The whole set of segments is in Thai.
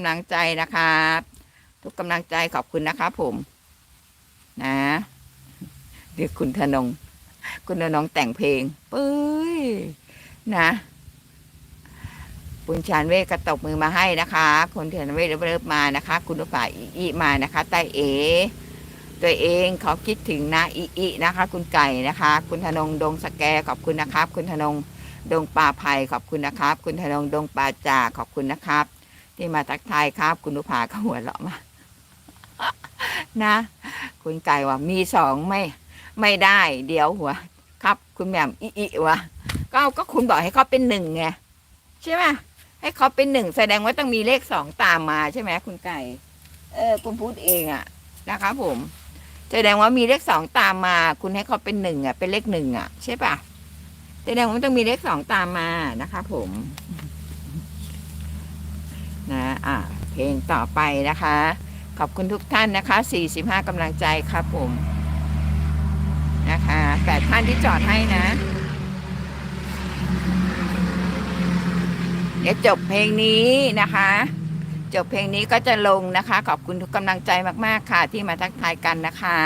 กำลังใจนะครับ ทุกกำลังใจขอบคุณนะครับผม นะเดี๋ยวคุณธนง คุณธนงแต่งเพลงปุ้ยนะคุณชานเวทก็ตบมือมาให้นะคะคุณเทนเวทเริ่มมานะคะ คุณอุป่าอีอีมานะคะใต้เอ ตัวเองเขาคิดถึงนะอีอีนะคะ คุณไก่นะคะ คุณธนงดงสแกขอบคุณนะครับ คุณธนงดงป่าไผ่ขอบคุณนะครับ คุณธนงดงป่าจ่าขอบคุณนะครับ ที่มาทักทายครับ คุณอุภาก็หัวเราะมา นะ คุณไก่ว่ามีสองไม่ ไม่ได้ เดี๋ยวหัว ครับ คุณแหม่มอีอีวะก็ก็คุณบอกให้เขาเป็นหนึ่งไงใช่ไหมให้เขาเป็นหนึ่งแสดงว่าต้องมีเลขสองตามมาใช่ไหมคุณไก่ เออ คุณพูดเองอะนะครับผม แสดงว่ามีเลขสองตามมา คุณให้เขาเป็นหนึ่งอะเป็นเลขหนึ่งอะใช่ปะแสดงว่าต้องมีเลขสองตามมานะคะผม นะอะเพลงต่อไปนะคะ ขอบคุณทุกท่านนะคะ 45กำลังใจครับผมนะคะแปดท่านที่จอดให้นะเดี๋ยวจบเพลงนี้นะคะ จบเพลงนี้ก็จะลงนะคะ ขอบคุณทุกกำลังใจมากๆค่ะ ที่มาทักทายกันนะคะ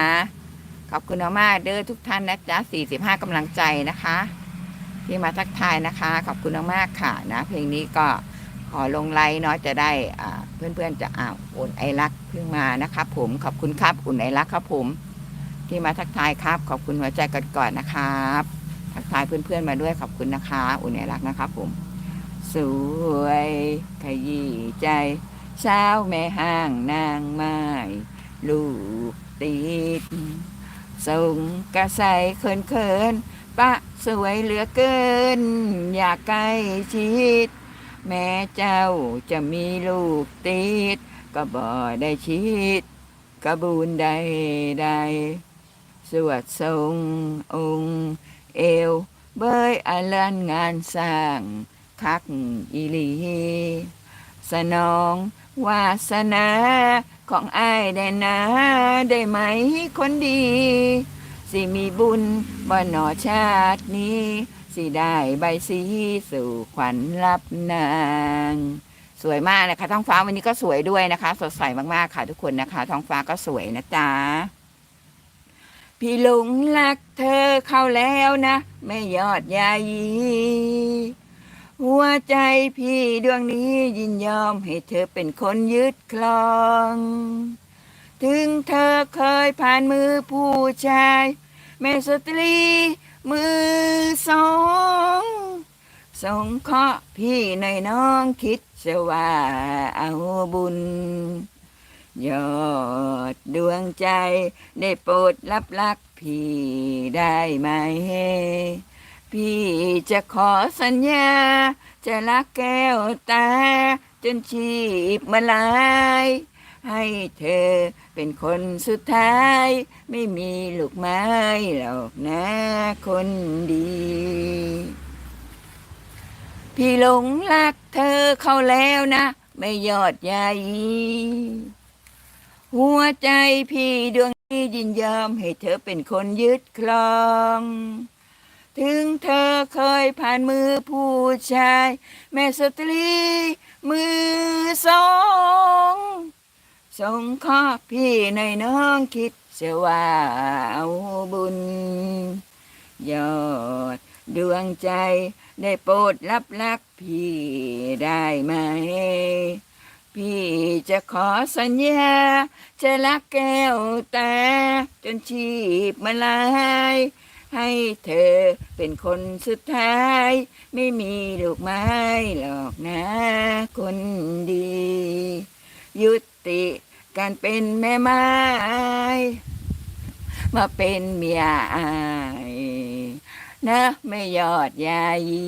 ขอบคุณมากๆเด้อทุกท่านนะจ๊ะ45กำลังใจนะคะ ที่มาทักทายนะคะ ขอบคุณมากๆค่ะนะ เพลงนี้ก็ ขอลงไลน์เนาะจะได้เพื่อนๆจะอ่าวอุ่นไอรักเพิ่งมานะครับผมขอบคุณครับอุ่นไอรักครับผม ที่มาทักทายครับ ขอบคุณหัวใจก่อนๆนะครับ ทักทายเพื่อนๆมาด้วยขอบคุณนะคะ อุ่นไอรักนะครับผม สวยขยี้ใจเช้าแม่ห้างนางไม้ลูกติดส่งกระใสเขินเขินๆปะสวยเหลือเกิน อยากใกล้ชิด แม่เจ้าจะมีลูกติด ก็บ่ได้ชิดกระบูนใดใดสวดทรงองค์ เอว เบยอลันงานสร้าง คักอีลี สนองวาสนาของอ้ายได้นาได้ไหมคนดี สิมีบุญบ่หนอชาตินี้ สิได้ใบสีสู่ขวัญรับนาง สวยมากนะคะ ท้องฟ้าวันนี้ก็สวยด้วยนะคะ สดใสมากๆค่ะทุกคนนะคะ ท้องฟ้าก็สวยนะจ๊ะพี่หลงรักเธอเข้าแล้วนะไม่ยอดยายีหัวใจพี่ดวงนี้ยินยอมให้เธอเป็นคนยึดครอง ถึงเธอเคยผ่านมือผู้ชายแม่สตรี มือสองสงเคราะห์พี่ในน้องคิดจะว่าเอาบุญ ยอดดวงใจ ได้โปรดรับรักพี่ได้ไหม พี่จะขอสัญญา จะรักแก้วตา จนชีพมาลาย ให้เธอเป็นคนสุดท้าย ไม่มีลูกไม้หรอกนะคนดี พี่หลงรักเธอเข้าแล้วนะ ไม่ยอดใยหัวใจพี่ดวงนี้ยินยอมให้เธอเป็นคนยึดครอง ถึงเธอเคยผ่านมือผู้ชาย แม่สตรีมือสอง สงขอพี่ในน้องคิดเสว่าเอาบุญ ยอดดวงใจได้โปรดรับรักพี่ได้ไหม พี่จะขอสัญญา จะรักแก้วตาจนชีพมาลายให้เธอเป็นคนสุดท้าย ไม่มีลูกไม้หรอกนะคนดี ยุติ การเป็นแม่ไม้มาเป็นเมียอายนะไม่ยอดยายี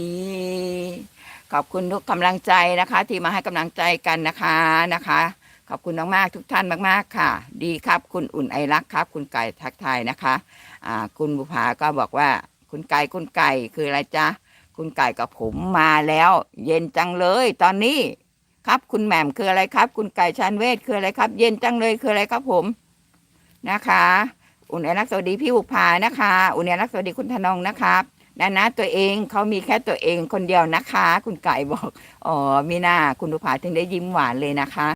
ขอบคุณทุกกำลังใจนะคะ ที่มาให้กำลังใจกันนะคะนะคะ ขอบคุณมากๆทุกท่านมากๆค่ะ ดีครับ คุณอุ่นไอรักครับ คุณไก่ทักทายนะคะอ่าคุณบุภาก็บอกว่า คุณไก่คุณไก่คืออะไรจ๊ะคุณไก่กับผมมาแล้ว เย็นจังเลย ตอนนี้ ครับ คุณแหม่มคืออะไรครับ คุณไก่ชันเวทคืออะไรครับ เย็นจังเลยคืออะไรครับผมนะคะ อุ่นไอรักสวัสดีพี่บุภานะคะ อุ่นไอรักสวัสดีคุณธนงนะครับนะนะตัวเองเขามีแค่ตัวเองคนเดียวนะคะ คุณไก่บอกอ๋อมีหน้าคุณบุภาถึงได้ยิ้มหวานเลยนะคะ